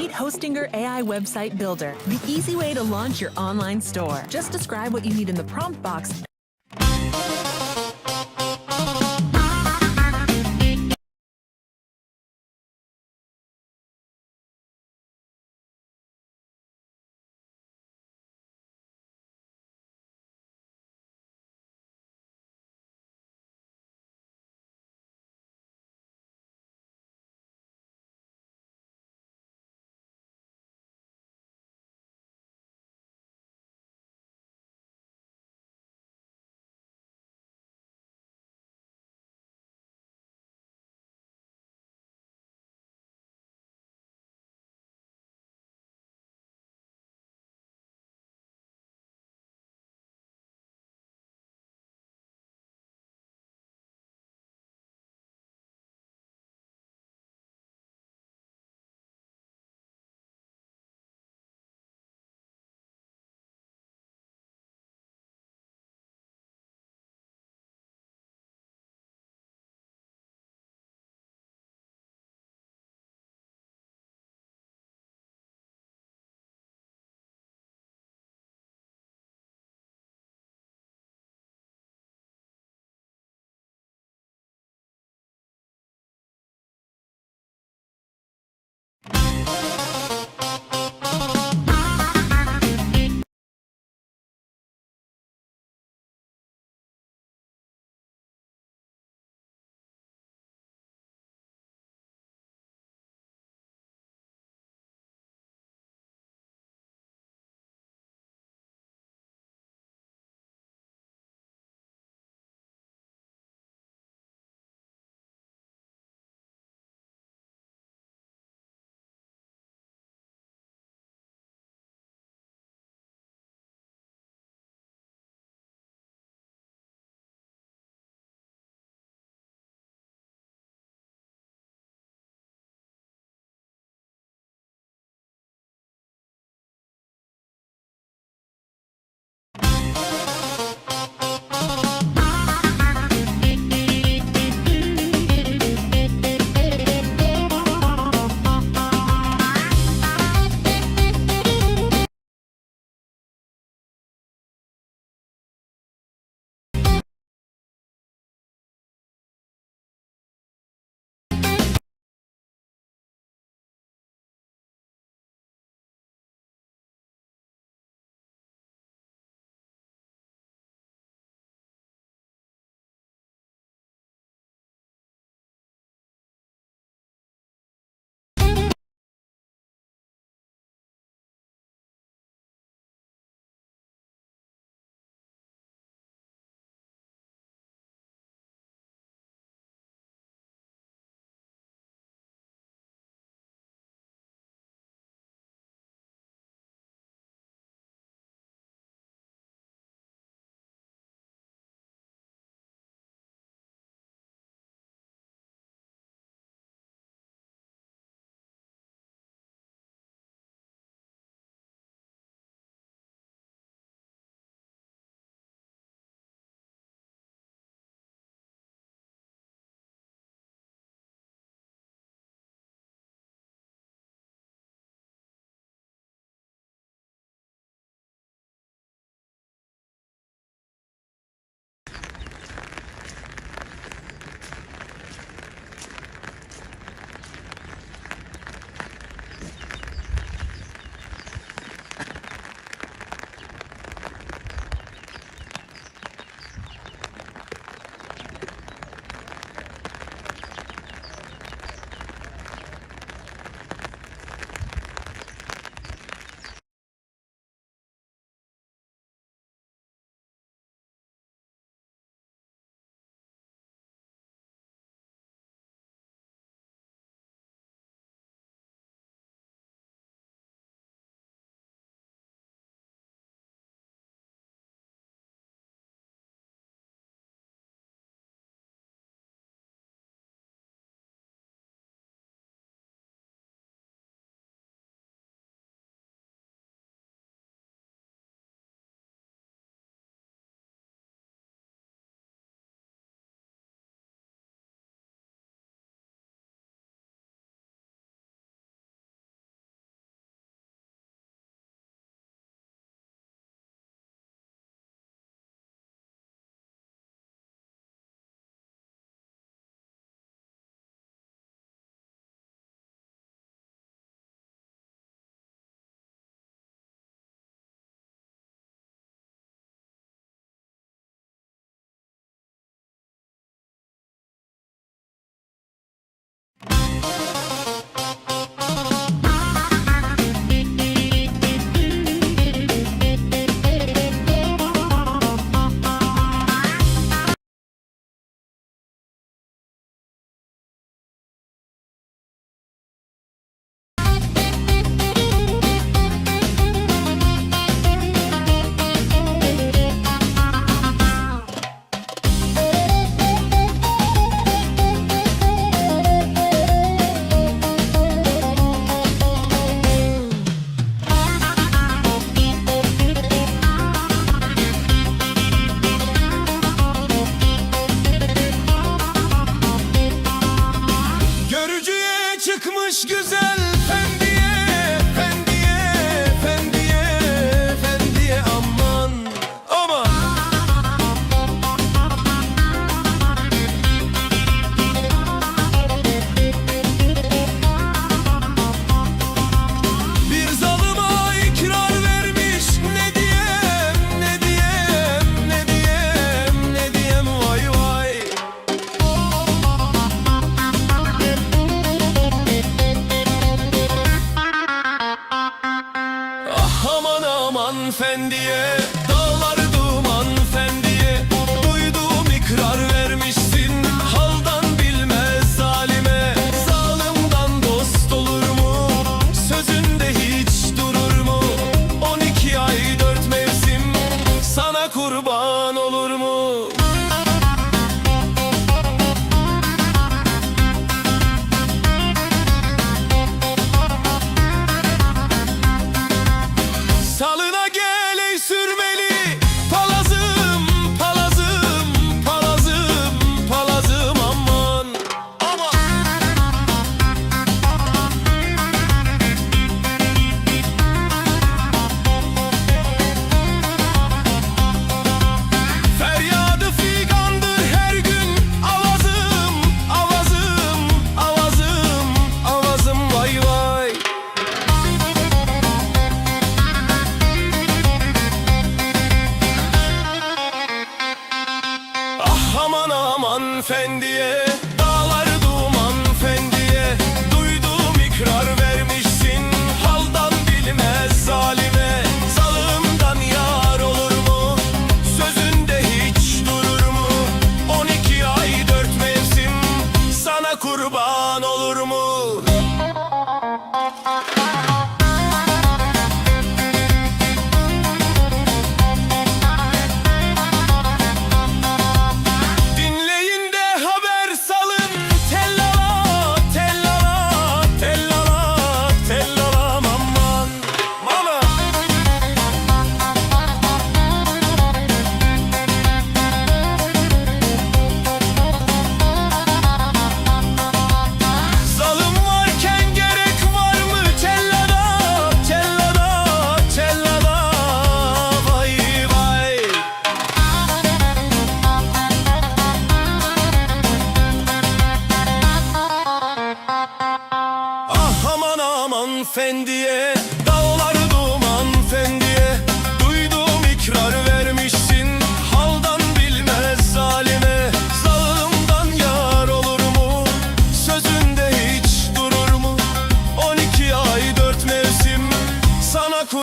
Meet Hostinger AI Website Builder, the easy way to launch your online store. Just describe what you need in the prompt box Çıkmış güzel fendiye Dağları duman fendiye Duyduğum ikrarı hanımefendiye.